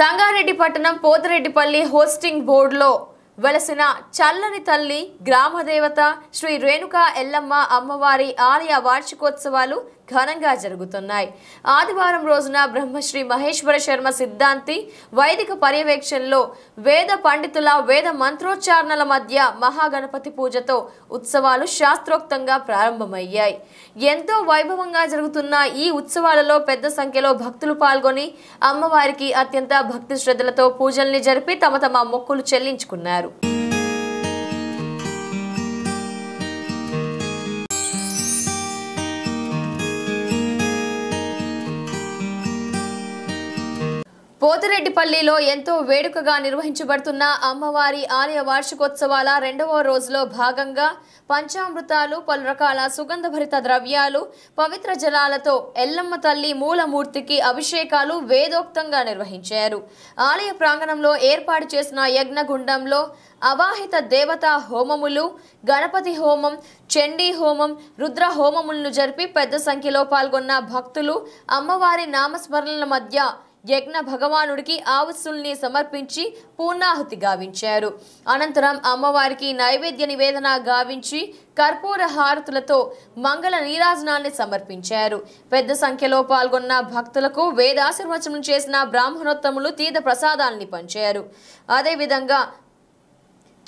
సంగారెడ్డి పట్టణం పోతిరెడ్డిపల్లి హోస్టింగ్ బోర్డులో వెలసిన చల్లని తల్లి గ్రామదేవత శ్రీ రేణుకా ఎల్లమ్మ అమ్మవారి ఆలయ వార్షికోత్సవాలు ఘనంగా జరుగుతున్నాయి. ఆదివారం రోజున బ్రహ్మశ్రీ మహేశ్వర శర్మ సిద్ధాంతి వైదిక పర్యవేక్షణలో వేద పండితుల వేద మంత్రోచ్చారణల మధ్య మహాగణపతి పూజతో ఉత్సవాలు శాస్త్రోక్తంగా ప్రారంభమయ్యాయి. ఎంతో వైభవంగా జరుగుతున్న ఈ ఉత్సవాలలో పెద్ద సంఖ్యలో భక్తులు పాల్గొని అమ్మవారికి అత్యంత భక్తి శ్రద్ధలతో పూజల్ని జరిపి తమ తమ మొక్కులు చెల్లించుకున్నారు. పోతిరెడ్డిపల్లిలో ఎంతో వేడుకగా నిర్వహించబడుతున్న అమ్మవారి ఆలయ వార్షికోత్సవాల రెండవ రోజులో భాగంగా పంచామృతాలు పలు రకాల సుగంధభరిత ద్రవ్యాలు పవిత్ర జలాలతో ఎల్లమ్మ తల్లి మూలమూర్తికి అభిషేకాలు వేదోక్తంగా నిర్వహించారు. ఆలయ ప్రాంగణంలో ఏర్పాటు చేసిన యజ్ఞగుండంలో అవాహిత దేవతా హోమములు గణపతి హోమం చండీ హోమం రుద్ర హోమములను జరిపి పెద్ద సంఖ్యలో పాల్గొన్న భక్తులు అమ్మవారి నామస్మరణల మధ్య యజ్ఞ భగవానుడికి ఆవస్సుల్ని సమర్పించి పూర్ణాహుతి గావించారు. అనంతరం అమ్మవారికి నైవేద్య నివేదన గావించి కర్పూర హారతులతో మంగళ నీరాజనాన్ని సమర్పించారు. పెద్ద సంఖ్యలో పాల్గొన్న భక్తులకు వేదాశీర్వచనం చేసిన బ్రాహ్మణోత్తములు తీర్థ ప్రసాదాల్ని పంచారు. అదేవిధంగా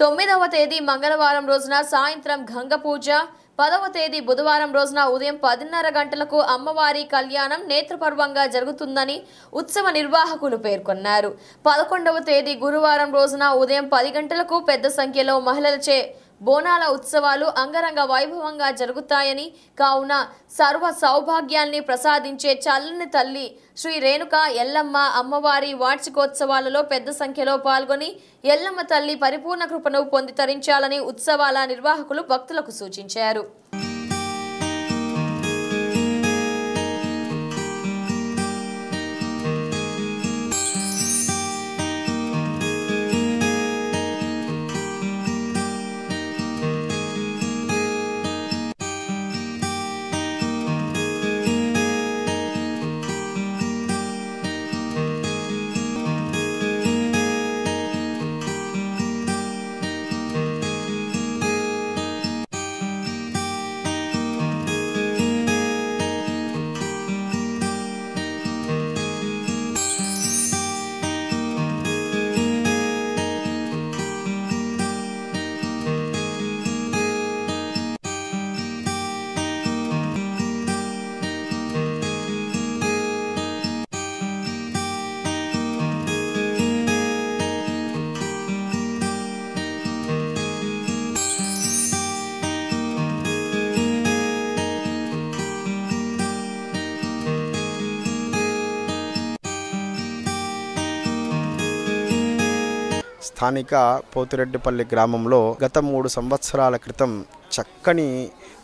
తొమ్మిదవ తేదీ మంగళవారం రోజున సాయంత్రం గంగ పూజ పదవ తేదీ బుధవారం రోజున ఉదయం పదిన్నర గంటలకు అమ్మవారి కళ్యాణం నేత్రపర్వంగా జరుగుతుందని ఉత్సవ నిర్వాహకులు పేర్కొన్నారు. పదకొండవ తేదీ గురువారం రోజున ఉదయం పది గంటలకు పెద్ద సంఖ్యలో మహిళలచే బోనాల ఉత్సవాలు అంగరంగ వైభవంగా జరుగుతాయని కావున సర్వ సౌభాగ్యాల్ని ప్రసాదించే చల్లని తల్లి శ్రీ రేణుక ఎల్లమ్మ అమ్మవారి వార్షికోత్సవాలలో పెద్ద సంఖ్యలో పాల్గొని ఎల్లమ్మ తల్లి పరిపూర్ణ కృపను పొంది తరించాలని ఉత్సవాల నిర్వాహకులు భక్తులకు సూచించారు. స్థానిక పోతిరెడ్డిపల్లి గ్రామంలో గత మూడు సంవత్సరాల క్రితం చక్కని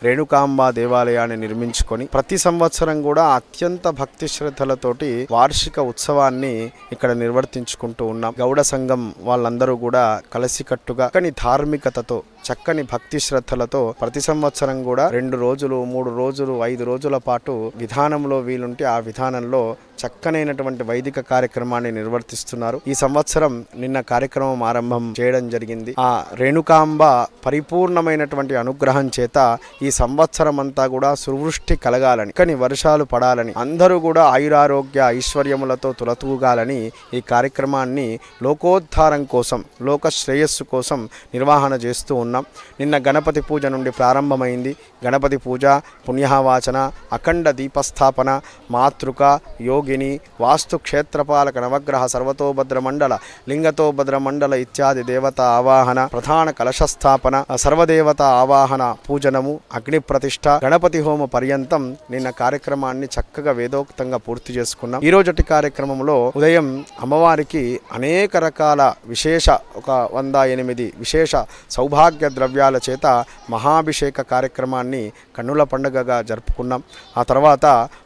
రేణుకాంబ దేవాలయాన్ని నిర్మించుకొని ప్రతి సంవత్సరం కూడా అత్యంత భక్తి శ్రద్ధలతోటి వార్షిక ఉత్సవాన్ని ఇక్కడ నిర్వర్తించుకుంటూ ఉన్నాం. గౌడ సంఘం వాళ్ళందరూ కూడా కలిసికట్టుగా చక్కని ధార్మికతతో చక్కని భక్తి శ్రద్ధలతో ప్రతి సంవత్సరం కూడా రెండు రోజులు మూడు రోజులు ఐదు రోజుల పాటు విధానంలో వీలుంటే ఆ విధానంలో చక్కనైనటువంటి వైదిక కార్యక్రమాన్ని నిర్వర్తిస్తున్నారు. ఈ సంవత్సరం నిన్న కార్యక్రమం ఆరంభం చేయడం జరిగింది. ఆ రేణుకాంబ పరిపూర్ణమైనటువంటి అనుగ్రహం చేత ఈ సంవత్సరం అంతా కూడా సువృష్టి కలగాలని కానీ వర్షాలు పడాలని అందరూ కూడా ఆయురారోగ్య ఐశ్వర్యములతో తులతూగాలని ఈ కార్యక్రమాన్ని లోకోద్ధారం కోసం లోక శ్రేయస్సు కోసం నిర్వహణ చేస్తూ ఉన్నాం. నిన్న గణపతి పూజ నుండి ప్రారంభమైంది. గణపతి పూజ పుణ్యవాచన అఖండ దీపస్థాపన మాతృక యోగి యోగిని వాస్తు క్షేత్రపాలక నవగ్రహ సర్వతోభద్ర మండల లింగతోభద్ర మండల ఇత్యాది దేవత ఆవాహన ప్రధాన కలశస్థాపన సర్వదేవత ఆవాహన పూజనము అగ్ని ప్రతిష్ట గణపతి హోమ పర్యంతం నిన్న కార్యక్రమాన్ని చక్కగా వేదోక్తంగా పూర్తి చేసుకున్నాం. ఈ రోజటి కార్యక్రమంలో ఉదయం అమ్మవారికి అనేక రకాల విశేష ఒక వంద ఎనిమిది విశేష సౌభాగ్య ద్రవ్యాల చేత మహాభిషేక కార్యక్రమాన్ని కన్నుల పండుగగా జరుపుకున్నాం. ఆ తర్వాత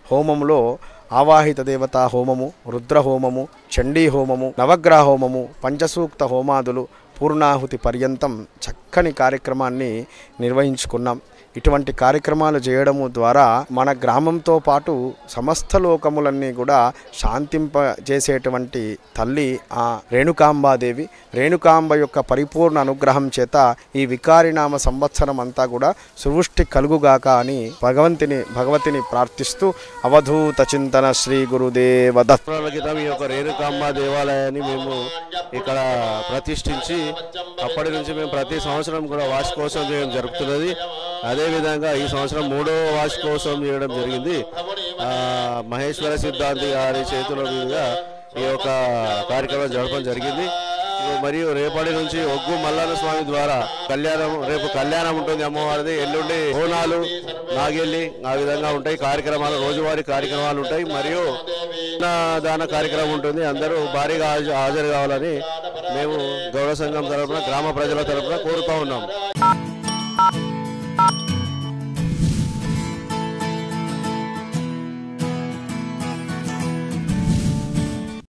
హోమంలో ఆవాహిత దేవతా హోమము రుద్రహోమము చండీ హోమము నవగ్రహ హోమము పంచసూక్త హోమాదులు పూర్ణాహుతి పర్యంతం చక్కని కార్యక్రమాన్ని నిర్వహించుకున్నాం. ఇటువంటి కార్యక్రమాలు చేయడము ద్వారా మన గ్రామంతో పాటు సమస్త లోకములన్నీ కూడా శాంతింప చేసేటువంటి తల్లి ఆ రేణుకాంబాదేవి. రేణుకాంబ యొక్క పరిపూర్ణ అనుగ్రహం చేత ఈ వికారినామ సంవత్సరం అంతా కూడా సువృష్టి కలుగుగాక అని భగవంతుని భగవతిని ప్రార్థిస్తూ అవధూత చింతన శ్రీ గురుదేవ దత్. ఈ యొక్క రేణుకాంబ దేవాలయాన్ని మేము ఇక్కడ ప్రతిష్ఠించి అప్పటి నుంచి మేము ప్రతి సంవత్సరం కూడా వార్షికోత్సవం చేయడం జరుగుతున్నది. అదేవిధంగా ఈ సంవత్సరం మూడో వార్షికోత్సవం చేయడం జరిగింది. మహేశ్వర సిద్ధాంతి గారి చేతుల మీదుగా ఈ యొక్క కార్యక్రమం జరపడం జరిగింది. మరియు రేపటి నుంచి ఒగ్గు మల్లన్న స్వామి ద్వారా కళ్యాణం రేపు కళ్యాణం ఉంటుంది అమ్మవారిది. ఎల్లుండి బోనాలు నాగెల్లి ఆ విధంగా ఉంటాయి. కార్యక్రమాలు రోజువారీ కార్యక్రమాలు ఉంటాయి. మరియు దాన కార్యక్రమం ఉంటుంది. అందరూ భారీగా హాజరు కావాలని మేము గౌరవ సంఘం తరపున గ్రామ ప్రజల తరపున కోరుతా ఉన్నాం.